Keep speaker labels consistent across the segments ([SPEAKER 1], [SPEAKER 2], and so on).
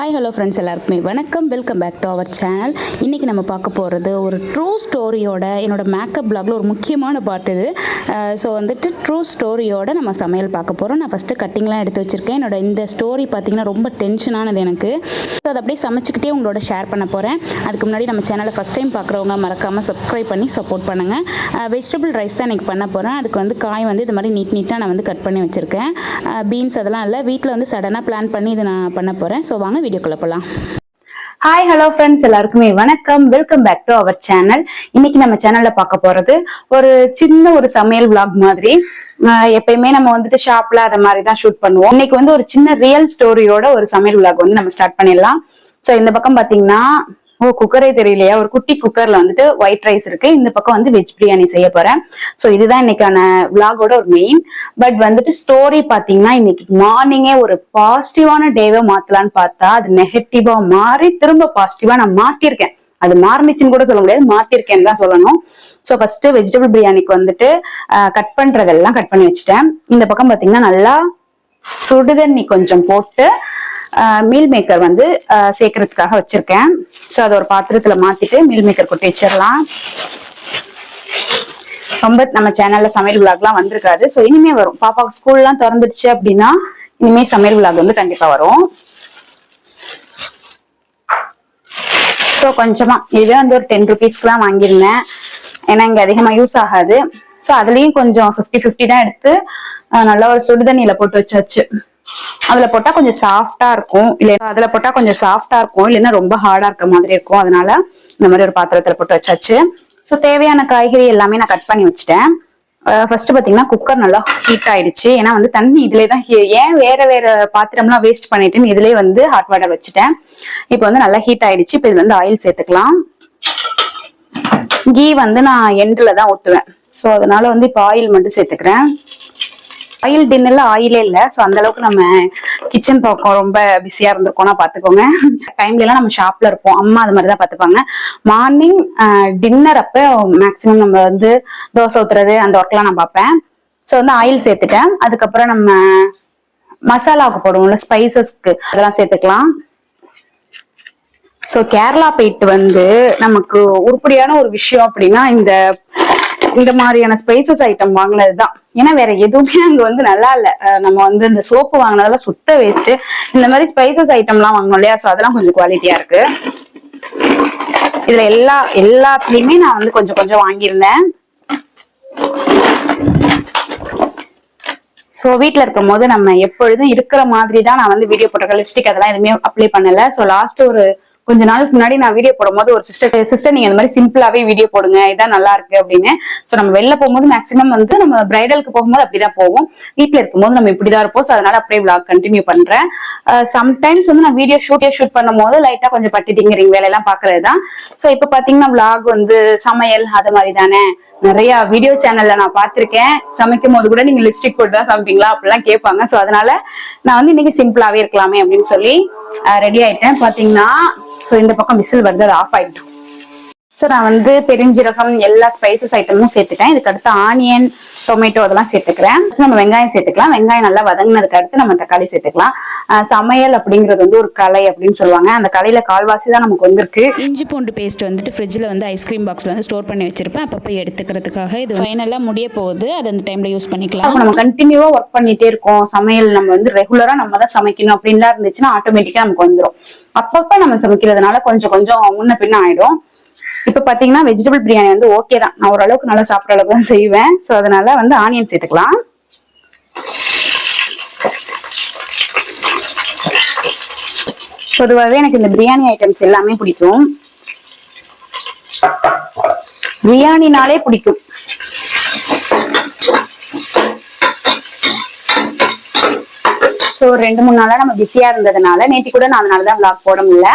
[SPEAKER 1] Hi hello friends எல்லாருக்குமே வணக்கம். Welcome back to our channel இன்றைக்கி நம்ம பார்க்க போகிறது ஒரு ட்ரூ ஸ்டோரியோட என்னோட மேக்கப் பிளாக்ல ஒரு முக்கியமான பாட்டு இது. ஸோ வந்துட்டு ட்ரூ ஸ்டோரியோட நம்ம சமையல் பார்க்க போகிறோம் நான் ஃபஸ்ட்டு கட்டிங்லாம் எடுத்து வச்சுருக்கேன். என்னோட இந்த ஸ்டோரி பார்த்திங்கன்னா ரொம்ப டென்ஷனானது எனக்கு. ஸோ அதை அப்படியே சமைச்சிக்கிட்டே உங்களோட ஷேர் பண்ண போகிறேன் அதுக்கு முன்னாடி நம்ம சேனலை ஃபஸ்ட் டைம் பார்க்குறவங்க மறக்காமல் சப்ஸ்கிரைப் பண்ணி சப்போர்ட் பண்ணுங்கள் வெஜிடபிள் ரைஸ் தான் எனக்கு பண்ண போகிறேன் அதுக்கு வந்து காய் வந்து இது மாதிரி நீட் நீட்டாக நான் வந்து கட் பண்ணி வச்சுருக்கேன். பீன்ஸ் அதெல்லாம் இல்லை. வீட்டில் வந்து சடனாக பிளான் பண்ணி இதை நான் பண்ண போகிறேன் ஸோ வாங்க வீடியோக்குள்ள போகலாம்
[SPEAKER 2] ஹாய் ஹலோ ஃப்ரெண்ட்ஸ் எல்லாருக்குமே வணக்கம். Welcome back to our channel இன்னைக்கு நம்ம சேனல்ல பார்க்க போறது ஒரு சின்ன ஒரு சமையல் விளாக் மாதிரி. எப்பயுமே நம்ம வந்துட்டு ஷாப்ல அந்த மாதிரி தான் ஷூட் பண்ணுவோம். இன்னைக்கு வந்து ஒரு சின்ன ரியல் ஸ்டோரியோட ஒரு சமையல் விளாக் வந்து நம்ம ஸ்டார்ட் பண்ணிடலாம். ஸோ இந்த பக்கம் பாத்தீங்கன்னா ஓ குக்கரே தெரியலையா? ஒரு குட்டி குக்கர்ல வந்துட்டு ஒயிட் ரைஸ் இருக்கு. இந்த பக்கம் வந்து வெஜ் பிரியாணி செய்ய போறேன். ஸோ இதுதான் இன்னைக்கான விளாகோட ஒரு மெயின் பட் வந்துட்டு ஸ்டோரி பாத்தீங்கன்னா இன்னைக்கு மார்னிங்கே ஒரு பாசிட்டிவான டேவை மாத்தலான்னு பார்த்தா அது நெகட்டிவா மாறி திரும்ப பாசிட்டிவா நான் மாத்திருக்கேன். அது மாறுனுச்சுன்னு கூட சொல்ல முடியாது. மாத்திருக்கேன்னு தான் சொல்லணும். ஸோ ஃபர்ஸ்ட் வெஜிடபிள் பிரியாணிக்கு வந்துட்டு கட் பண்றதெல்லாம் கட் பண்ணி வச்சுட்டேன். இந்த பக்கம் பாத்தீங்கன்னா நல்லா சுடுதண்ணி கொஞ்சம் போட்டு மீல் மேக்கர் வந்து சேர்க்கறதுக்காக வச்சிருக்கேன். ஸோ அதை ஒரு பாத்திரத்துல மாத்திட்டு மீல் மேக்கர் கொட்டி வச்சிடலாம். ரொம்ப நம்ம சேனல்ல சமையல் விளாக்லாம் வந்திருக்காது. ஸோ இனிமே வரும். பாப்பாவுக்கு ஸ்கூல்லாம் திறந்துடுச்சு அப்படின்னா இனிமே சமையல் விளாக் வந்து கண்டிப்பா வரும். ஸோ கொஞ்சமா இதே வந்து ஒரு டென் ருபீஸ்க்குலாம் வாங்கியிருந்தேன். ஏன்னா இங்க அதிகமா யூஸ் ஆகாது. ஸோ அதுலயும் கொஞ்சம் ஃபிஃப்டி ஃபிஃப்டி தான் எடுத்து நல்லா ஒரு சுடுதண்ணியில போட்டு வச்சாச்சு. அதுல போட்டா கொஞ்சம் சாஃப்டா இருக்கும். இல்ல அதுல போட்டா கொஞ்சம் சாஃப்டா இருக்கும். இல்லைன்னா ரொம்ப ஹார்டா இருக்க மாதிரி இருக்கும். அதனால இந்த மாதிரி ஒரு பாத்திரத்துல போட்டு வச்சாச்சு. ஸோ தேவையான காய்கறி எல்லாமே நான் கட் பண்ணி வச்சுட்டேன். ஃபர்ஸ்ட் பாத்தீங்கன்னா குக்கர் நல்லா ஹீட் ஆயிடுச்சு. ஏன்னா வந்து தண்ணி இதுலயே தான் ஏன் வேற வேற பாத்திரம்லாம் வேஸ்ட் பண்ணிட்டுன்னு இதுலயே வந்து ஹாட் வாட்டர் வச்சுட்டேன். இப்போ வந்து நல்லா ஹீட் ஆயிடுச்சு. இப்போ இதுல வந்து ஆயில் சேர்த்துக்கலாம். கீ வந்து நான் எண்டில் தான் ஊற்றுவேன் ஸோ அதனால வந்து இப்போ ஆயில் மட்டும் சேர்த்துக்கிறேன். ஆயில் டின்னர்ல ஆயிலே இல்லை. ஸோ அந்த அளவுக்கு நம்ம கிச்சன் பக்கம் ரொம்ப பிஸியா இருந்திருக்கோம்னா பாத்துக்கோங்க. டைம்ல எல்லாம் நம்ம ஷாப்ல இருப்போம். அம்மா அது மாதிரி தான் மார்னிங் டின்னர் அப்போ மேக்ஸிமம் நம்ம வந்து தோசை ஊத்துறது அந்த ஒர்க்லாம் நான் பார்ப்பேன் ஸோ வந்து ஆயில் சேர்த்துட்டேன். அதுக்கப்புறம் நம்ம மசாலாவுக்கு போடுவோம்ல ஸ்பைசஸ்க்கு அதெல்லாம் சேர்த்துக்கலாம். ஸோ கேரளா போயிட்டு வந்து நமக்கு உருப்படியான ஒரு விஷயம் அப்படின்னா இந்த இந்த மாதிரியான ஸ்பைசஸ் ஐட்டம் வாங்கினது தான் ஏன்னா வேற எதுவுமே அங்க வந்து நல்லா இல்ல. நம்ம வந்து இந்த சோப்பு வாங்கினதெல்லாம் சுத்த வேஸ்ட் இந்த மாதிரி ஸ்பைசஸ் ஐட்டம்லாம் வாங்கணும் இல்லையா? ஸோ அதெல்லாம் கொஞ்சம் குவாலிட்டியா இருக்கு. இதுல எல்லா எல்லாத்துலயுமே நான் வந்து கொஞ்சம் கொஞ்சம் வாங்கியிருந்தேன். ஸோ வீட்டில் இருக்கும் போது நம்ம எப்பொழுதும் இருக்கிற மாதிரி தான் நான் வந்து வீடியோ போட்டிருக்கேன். லிப்ஸ்டிக் அதெல்லாம் எதுவுமே அப்ளை பண்ணலை. ஸோ லாஸ்ட் ஒரு கொஞ்ச நாளுக்கு முன்னாடி நான் வீடியோ போடும்போது ஒரு சிஸ்டர் சிஸ்டர் நீங்க இந்த மாதிரி சிம்பிளாவே வீடியோ போடுங்க இதான் நல்லா இருக்கு அப்படின்னு. ஸோ நம்ம வெளில போகும்போது மேக்ஸிமம் வந்து நம்ம பிரைடலுக்கு போகும்போது அப்படிதான் போவோம். வீட்டில் இருக்கும்போது நம்ம இப்படிதான் இருப்போம். ஸோ அதனால அப்படியே விளாக் கண்டினியூ பண்றேன். Uh, சம்டைம்ஸ் வந்து நான் வீடியோ ஷூட்டே ஷூட் பண்ணும்போது லைட்டா கொஞ்சம் பட்டிட்டிங்கிறீங்க வேலையெல்லாம் பாக்குறது தான் ஸோ இப்போ பாத்தீங்கன்னா விளாக் வந்து சமையல் அது மாதிரி தானே. நிறைய வீடியோ சேனல்ல நான் பார்த்திருக்கேன். சமைக்கும் போது கூட நீங்க லிப்ஸ்டிக் போட்டு தான் சமைப்பீங்களா? அப்படிலாம் கேட்பாங்க. ஸோ அதனால நான் வந்து இன்னைக்கு சிம்பிளாவே இருக்கலாமே அப்படின்னு சொல்லி ரெடி ஆயிட்டேன். பாத்தீங்கன்னா இந்த பக்கம் விசில் வருது அது ஆஃப் ஆயிட்டோம் ஸோ நான் வந்து பெருஞ்சீரகம் எல்லா ஸ்பைசஸ் ஐட்டமும் சேர்த்துட்டேன். இதுக்கு அடுத்து ஆனியன் டொமேட்டோ அதெல்லாம் சேர்த்துக்கிறேன். நம்ம வெங்காயம் சேர்த்துக்கலாம். வெங்காயம் நல்லா வதங்கினதுக்கு அடுத்து நம்ம தக்காளி சேர்த்துக்கலாம். சமையல் அப்படிங்கிறது வந்து ஒரு கலை அப்படின்னு சொல்லுவாங்க. அந்த கலையில கால்வாசி தான் நமக்கு வந்திருக்கு.
[SPEAKER 1] இஞ்சி பூண்டு பேஸ்ட் வந்துட்டு ஃப்ரிட்ஜில் வந்து ஐஸ்கிரீம் பாக்ஸில் வந்து ஸ்டோர் பண்ணி வச்சிருப்பேன். அப்பப்போ எடுத்துக்கிறதுக்காக இது ஃபைனலாக முடிய போகுது. அது அந்த டைமில் யூஸ் பண்ணிக்கலாம்.
[SPEAKER 2] அப்ப நம்ம கண்டினியூவா ஒர்க் பண்ணிட்டே இருக்கோம். சமையல் நம்ம வந்து ரெகுலரா நம்ம தான் சமைக்கணும். அப்படின்லாம் இருந்துச்சுன்னா ஆட்டோமேட்டிக்கா நமக்கு வந்துடும் அப்பப்ப நம்ம சமைக்கிறதுனால கொஞ்சம் கொஞ்சம் முன்ன பின்ன ஆயிடும். இப்ப பாத்தீங்கன்னா வெஜிடபிள் பிரியாணி வந்து ஓகே தான். நான் ஓரளவுக்கு நல்லா சாப்பிட்ற அளவுக்கு தான் செய்வேன். ஸோ அதனால வந்து ஆனியன் சேர்த்துக்கலாம். பொதுவாகவே எனக்கு இந்த பிரியாணி ஐட்டம்ஸ் எல்லாமே பிடிக்கும். பிரியாணினாலே பிடிக்கும். ஸோ ரெண்டு மூணு நாளாக நம்ம பிஸியாக இருந்ததுனால நேற்று கூட நான் அதனால தான் விளாக் போட முடியல.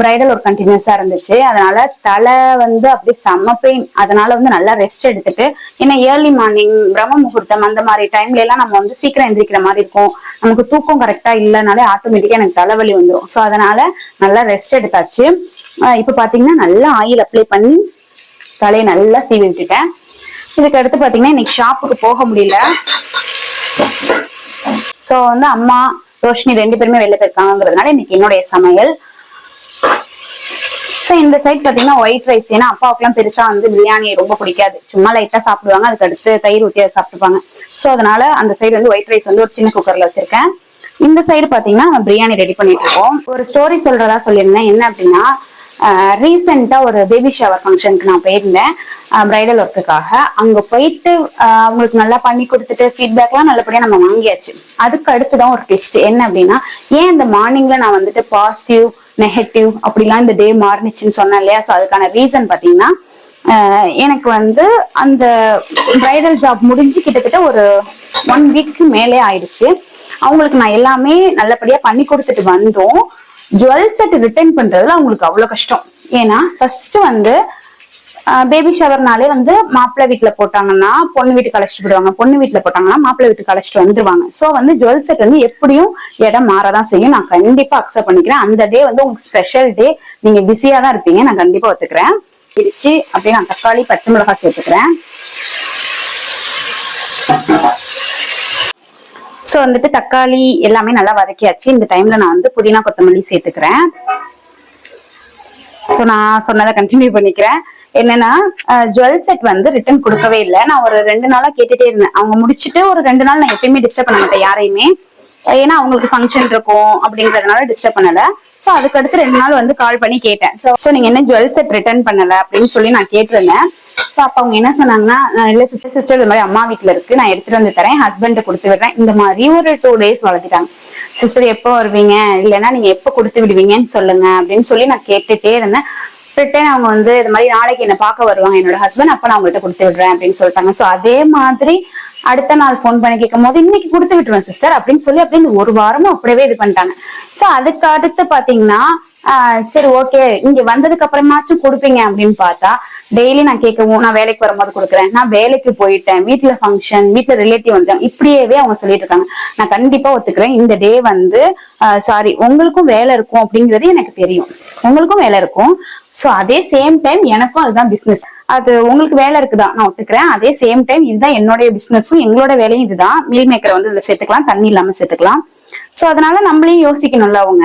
[SPEAKER 2] பிரைடல் ஒரு கண்டினியூஸாக இருந்துச்சு. அதனால தலை வந்து அப்படியே செம்ம பெயின் அதனால வந்து நல்லா ரெஸ்ட் எடுத்துட்டு ஏன்னா ஏர்லி மார்னிங் பிரம்ம முகூர்த்தம் அந்த மாதிரி டைம்ல எல்லாம் நம்ம வந்து சீக்கிரம் எந்திரிக்கிற மாதிரி இருக்கும். நமக்கு தூக்கம் கரெக்டாக இல்லைனாலே ஆட்டோமேட்டிக்காக எனக்கு தலைவலி வந்துடும் ஸோ அதனால நல்லா ரெஸ்ட் எடுத்தாச்சு. இப்போ பார்த்தீங்கன்னா நல்லா ஆயில் அப்ளை பண்ணி தலையை நல்லா சீவி விட்டுட்டேன். இதுக்கு அடுத்து பார்த்தீங்கன்னா இன்னைக்கு ஷாப்புக்கு போக முடியல. ஸோ வந்து அம்மா ரோஷினி ரெண்டு பேருமே வெளில போயிருக்காங்கிறதுனால இன்னைக்கு என்னுடைய சமையல். ஸோ இந்த சைட் பாத்தீங்கன்னா ஒயிட் ரைஸ் ஏன்னா அப்பாவுக்குலாம் பெருசா வந்து பிரியாணி ரொம்ப பிடிக்காது. சும்மா லைட்டா சாப்பிடுவாங்க அதுக்கு அடுத்து தயிர் ஊற்றி அதை சாப்பிட்டுப்பாங்க. ஸோ அதனால அந்த சைடு வந்து ஒயிட் ரைஸ் வந்து ஒரு சின்ன குக்கர்ல வச்சிருக்கேன். இந்த சைடு பாத்தீங்கன்னா பிரியாணி ரெடி பண்ணிட்டு இருக்கோம். ஒரு ஸ்டோரி சொல்றதா சொல்லியிருந்தேன். என்ன அப்படின்னா ரீசெண்டாக ஒரு பேபி ஷவர் ஃபங்க்ஷனுக்கு நான் போயிருந்தேன். பிரைடல் ஒர்க்குக்காக அங்கே போயிட்டு அவங்களுக்கு நல்லா பண்ணி கொடுத்துட்டு ஃபீட்பேக்லாம் நல்லபடியாக நம்ம வாங்கியாச்சு. அதுக்கு அடுத்து தான் ஒரு டெஸ்ட் என்ன அப்படின்னா ஏன் இந்த மார்னிங்கில் நான் வந்துட்டு பாசிட்டிவ் நெகட்டிவ் அப்படிலாம் இந்த டே மாறுனுச்சுன்னு சொன்னேன் இல்லையா? ஸோ அதுக்கான ரீசன் பார்த்தீங்கன்னா எனக்கு வந்து அந்த பிரைடல் ஜாப் முடிஞ்சு கிட்டத்தட்ட ஒரு ஒன் வீக்கு மேலே ஆயிடுச்சு. அவங்களுக்கு நான் எல்லாமே நல்லபடியா பண்ணி கொடுத்துட்டு வந்தோம். ஜுவல் செட் ரிட்டர்ன் பண்றதுல அவங்களுக்கு அவ்வளவு கஷ்டம். ஏன்னா ஃபர்ஸ்ட் வந்து பேபி ஷவர்னாலே வந்து மாப்பிள்ளை வீட்டுல போட்டாங்கன்னா பொண்ணு வீட்டுக்கு அழைச்சிட்டு போடுவாங்க பொண்ணு வீட்டுல போட்டாங்கன்னா மாப்பிள்ளை வீட்டுக்கு அழைச்சிட்டு வந்துருவாங்க. சோ வந்து ஜுவல் செட் வந்து எப்படியும் இடம் மாறதான் செய்யும். நான் கண்டிப்பா அக்செப்ட் பண்ணிக்கிறேன். அந்த டே வந்து உங்களுக்கு ஸ்பெஷல் டே நீங்க பிஸியா தான் இருப்பீங்க. நான் கண்டிப்பா ஒத்துக்கிறேன். பிரிச்சு அப்படியே நான் தக்காளி பச்சை மிளகாய் சேர்த்துக்கிறேன். ஸோ வந்துட்டு தக்காளி எல்லாமே நல்லா வதக்கியாச்சு. இந்த டைம்ல நான் வந்து புதினா கொத்தமல்லி சேர்த்துக்கிறேன். ஸோ நான் சொன்னதை கண்டினியூ பண்ணிக்கிறேன். என்னன்னா ஜுவல் செட் வந்து ரிட்டர்ன் கொடுக்கவே இல்லை. நான் ஒரு ரெண்டு நாளா கேட்டுட்டே இருந்தேன். அவங்க முடிச்சுட்டு ஒரு ரெண்டு நாள் நான் எப்பயுமே டிஸ்டர்ப் பண்ண மாட்டேன் யாரையுமே. ஏன்னா அவங்களுக்கு ஃபங்க்ஷன் இருக்கும் அப்படிங்கறதுனால டிஸ்டர்ப் பண்ணல. சோ அதுக்கு அடுத்து ரெண்டு நாள் வந்து கால் பண்ணி கேட்டேன். சோ நீங்க என்ன ஜுவல் செட் ரிட்டர்ன் பண்ணல அப்படின்னு சொல்லி நான் கேட்டிருந்தேன். ஸோ அப்ப அவங்க என்ன சொன்னாங்கன்னா இல்ல சிஸ்டர் சிஸ்டர் இந்த மாதிரி அம்மா வீட்டுல இருக்கு. நான் எடுத்துட்டு வந்து தரேன். ஹஸ்பண்ட் கொடுத்து விடுறேன். இந்த மாதிரி ஒரு டூ டேஸ் வளர்த்திட்டாங்க. சிஸ்டர் எப்போ வருவீங்க? இல்லைன்னா நீங்க எப்போ கொடுத்து விடுவீங்கன்னு சொல்லுங்க. அப்படின்னு சொல்லி நான் கேட்டுட்டே இருந்தேன். ரிட்டர்ன் அவங்க வந்து இது மாதிரி நாளைக்கு என்ன பார்க்க வருவாங்க. என்னோட ஹஸ்பண்ட் அப்ப நான் அவங்கள்ட்ட கொடுத்து விடுறேன். அப்படின்னு சொல்லிட்டாங்க. சோ அதே மாதிரி அடுத்த நாள் ஃபோன் பண்ணி கேட்கும் போது இன்னைக்கு கொடுத்து விட்டுருவேன் சிஸ்டர் அப்படின்னு சொல்லி அப்படின்னு ஒரு வாரமும் அப்படியே இது பண்ணிட்டாங்க. சோ அதுக்கு அடுத்து பாத்தீங்கன்னா சரி ஓகே இங்க வந்ததுக்கு அப்புறமாச்சும் கொடுப்பீங்க அப்படின்னு பார்த்தா டெய்லி நான் கேட்கவும் நான் வேலைக்கு வரும்போது கொடுக்குறேன். நான் வேலைக்கு போயிட்டேன். வீட்டுல ஃபங்க்ஷன் வீட்டுல ரிலேட்டிவ் வந்துட்டாங்க இப்படியேவே அவங்க சொல்லிட்டு இருக்காங்க. நான் கண்டிப்பா ஒத்துக்கிறேன். இந்த டே வந்து சாரி உங்களுக்கும் வேலை இருக்கும் அப்படிங்கிறது எனக்கு தெரியும். உங்களுக்கும் வேலை இருக்கும். சோ அதே சேம் டைம் எனக்கும் அதுதான் பிசினஸ் அது உங்களுக்கு வேலை இருக்குதான் நான் ஒத்துக்கிறேன். அதே சேம் டைம் இதுதான் என்னுடைய பிசினஸும் எங்களோட வேலையும் இதுதான். மீல் மேக்கரை வந்து இதுல சேர்த்துக்கலாம். தண்ணி இல்லாம சேர்த்துக்கலாம். சோ அதனால நம்மளையும் யோசிக்கணும்ல அவங்க.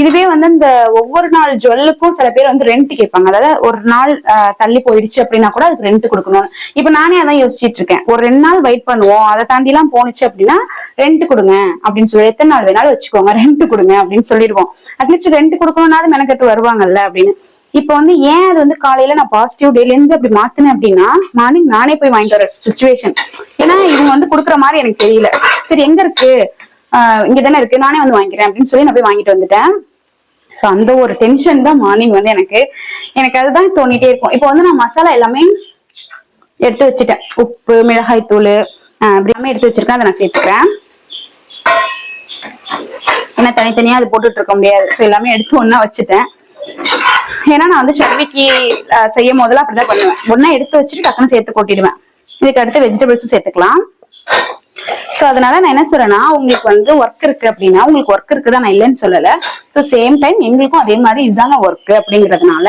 [SPEAKER 2] இதுவே வந்து இந்த ஒவ்வொரு நாள் ஜுவல்லுக்கும் சில பேர் வந்து ரெண்ட் கேட்பாங்க. அதாவது ஒரு நாள் தள்ளி போயிடுச்சு அப்படின்னா கூட அதுக்கு ரெண்ட் கொடுக்கணும். இப்ப நானே அதான் யோசிச்சுட்டு இருக்கேன். ஒரு ரெண்டு நாள் வெயிட் பண்ணுவோம். அதை தாண்டி எல்லாம் போனுச்சு அப்படின்னா ரெண்ட் கொடுங்க அப்படின்னு சொல்லி எத்தனை நாள் வேணாலும் வச்சுக்கோங்க. ரெண்ட் கொடுங்க அப்படின்னு சொல்லிடுவோம். அட்லீஸ்ட் ரெண்ட் கொடுக்கணும்னாலும் மெனக்கட்டு வருவாங்கல்ல அப்படின்னு. இப்போ வந்து ஏன் அது வந்து காலையில நான் பாசிட்டிவ் டேல இருந்து அப்படி மாத்தினேன் அப்படின்னா மார்னிங் நானே போய் வாங்கிட்டு வர சுச்சுவேஷன் ஏன்னா இவங்க வந்து கொடுக்குற மாதிரி எனக்கு தெரியல. சரி எங்க இருக்கு? இங்க தானே இருக்கு. நானே வந்து வாங்கிக்கிறேன் அப்படின்னு சொல்லி நான் போய் வாங்கிட்டு வந்துட்டேன். சோ அந்த ஒரு டென்ஷன் தான் மார்னிங் வந்து எனக்கு. எனக்கு அதுதான் தோண்டிட்டே இருக்கும். இப்போ வந்து நான் மசாலா எல்லாமே எடுத்து வச்சுட்டேன். உப்பு மிளகாய் தூள் அப்படி எல்லாமே எடுத்து வச்சிருக்கேன். அதை நான் சேர்த்துக்கிறேன். ஏன்னா தனித்தனியா அது போட்டுட்டு இருக்க முடியாது. ஸோ எல்லாமே எடுத்து ஒண்ணா வச்சுட்டேன். ஏன்னா நான் வந்து செவ்விக்கு செய்யும் போதெல்லாம் அப்படிதான் பண்ணுவேன். ஒன்னா எடுத்து வச்சுட்டு டக்குன்னு சேர்த்து கொட்டிடுவேன். இதுக்கு அடுத்து வெஜிடபிள்ஸும் சேர்த்துக்கலாம். சோ அதனால நான் என்ன சொல்றேன்னா உங்களுக்கு வந்து ஒர்க் இருக்கு அப்படின்னா உங்களுக்கு ஒர்க் இருக்குதான் நான் இல்லைன்னு சொல்லலை. ஸோ சேம் டைம் எங்களுக்கும் அதே மாதிரி இதுதாங்க ஒர்க் அப்படிங்கறதுனால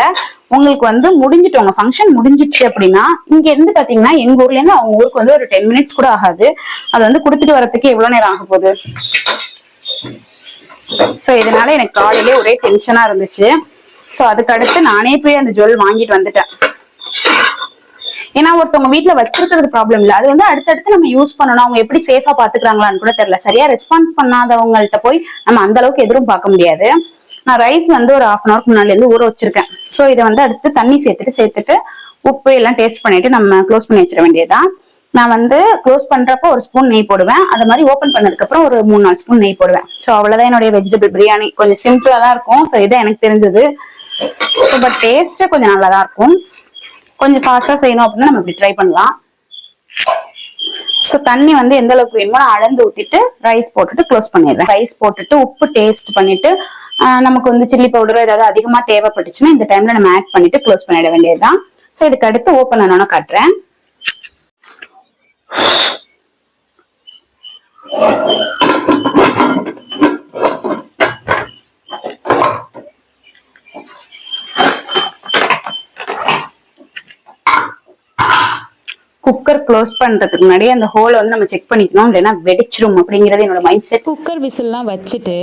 [SPEAKER 2] உங்களுக்கு வந்து முடிஞ்சிட்டு உங்க ஃபங்க்ஷன் முடிஞ்சிச்சு அப்படின்னா இங்க இருந்து பாத்தீங்கன்னா எங்க ஊர்ல இருந்து அவங்க ஊருக்கு வந்து ஒரு டென் மினிட்ஸ் கூட ஆகாது. அது வந்து கொடுத்துட்டு வரதுக்கு எவ்வளவு நேரம் ஆக போகுது. சோ இதனால எனக்கு காலையிலே ஒரே டென்ஷனா இருந்துச்சு. சோ அதுக்கு அடுத்து நானே போய் அந்த ஜுவல் வாங்கிட்டு வந்துட்டேன். ஏன்னா ஒருத்தவங்க வீட்ல வச்சிருக்கிறது ப்ராப்ளம் இல்ல. அது வந்து அடுத்தடுத்து நம்ம யூஸ் பண்ணணும். அவங்க எப்படி சேஃபா பாத்துக்கிறாங்களான்னு கூட தெரியல. சரியா ரெஸ்பான்ஸ் பண்ணாதவங்கள்ட்ட போய் நம்ம அந்த அளவுக்கு எதிரும் பார்க்க முடியாது. நான் ரைஸ் வந்து ஒரு ஹாஃப் அன் ஹவருக்கு முன்னாடி இருந்து ஊற வச்சிருக்கேன். சோ இதை வந்து அடுத்து தண்ணி சேர்த்துட்டு சேர்த்துட்டு உப்பு எல்லாம் டேஸ்ட் பண்ணிட்டு நம்ம க்ளோஸ் பண்ணி வச்சிட வேண்டியதுதான். நான் வந்து க்ளோஸ் பண்றப்ப ஒரு ஸ்பூன் நெய் போடுவேன். அது மாதிரி ஓபன் பண்ணதுக்கு அப்புறம் ஒரு மூணு நாலு ஸ்பூன் நெய் போடுவேன். சோ அவ்வளவுதான் என்னுடைய வெஜிடபிள் பிரியாணி. கொஞ்சம் சிம்பிளா தான் இருக்கும். ஸோ இதான் எனக்கு தெரிஞ்சது. பட் டேஸ்ட் கொஞ்சம் நல்லா தான் இருக்கும். கொஞ்சம் ஃபாஸ்டா செய்யணும் அப்படின்னா நம்ம இப்படி ட்ரை பண்ணலாம். ஸோ தண்ணி வந்து எந்த அளவுக்கு வேணுமோ அளந்து ஊத்திட்டு ரைஸ் போட்டுட்டு க்ளோஸ் பண்ணிடுறேன். ரைஸ் போட்டுட்டு உப்பு டேஸ்ட் பண்ணிட்டு நமக்கு வந்து சில்லி பவுடர் ஏதாவது அதிகமா தேவைப்பட்டுச்சுன்னா இந்த டைம்ல நம்ம ஆட் பண்ணிட்டு க்ளோஸ் பண்ணிட வேண்டியதுதான். ஸோ இதுக்கு அடுத்து ஓப்பன் ஆனோன்னு காட்டுறேன். குக்கர் க்ளோஸ் பண்றதுக்கு முன்னாடி அந்த ஹோலை வந்து நம்ம செக் பண்ணிக்கணும். இல்லைன்னா வெடிச்சிரும் அப்படிங்கிறது என்னோட மைண்ட் செட்
[SPEAKER 1] குக்கர் விசில்லாம் வச்சுட்டு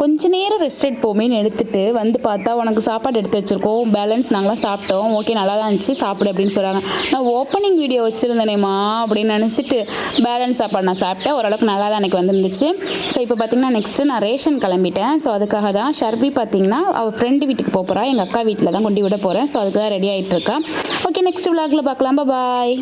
[SPEAKER 1] கொஞ்ச நேரம் ரெஸ்ட் எடுப்போமேன்னு எடுத்துட்டு வந்து பார்த்தா உனக்கு சாப்பாடு எடுத்து வச்சிருக்கோம். பேலன்ஸ் நாங்களாம் சாப்பிட்டோம். ஓகே நல்லா தான் இருந்துச்சு. சாப்பிடு அப்படின்னு சொல்கிறாங்க நான் ஓப்பனிங் வீடியோ வச்சுருந்தேனேம்மா அப்படின்னு நினச்சிட்டு பேலன்ஸ் சாப்பாடு நான் சாப்பிட்டேன். ஓரளவுக்கு நல்லா தான் எனக்கு வந்துருந்துச்சு. ஸோ இப்போ பார்த்தீங்கன்னா நெக்ஸ்ட்டு நான் ரேஷன் கிளம்பிட்டேன். ஸோ அதுக்காக தான் ஷர்பி பார்த்தீங்கன்னா அவள் ஃப்ரெண்டு வீட்டுக்கு போக போகிறா எங்கள் அக்கா வீட்டில் தான் கொண்டு விட போகிறேன் ஸோ அதுக்கு தான் ரெடி ஆகிட்டு இருக்கா. ஓகே நெக்ஸ்ட் விளாகில் பார்க்கலாம் பாய்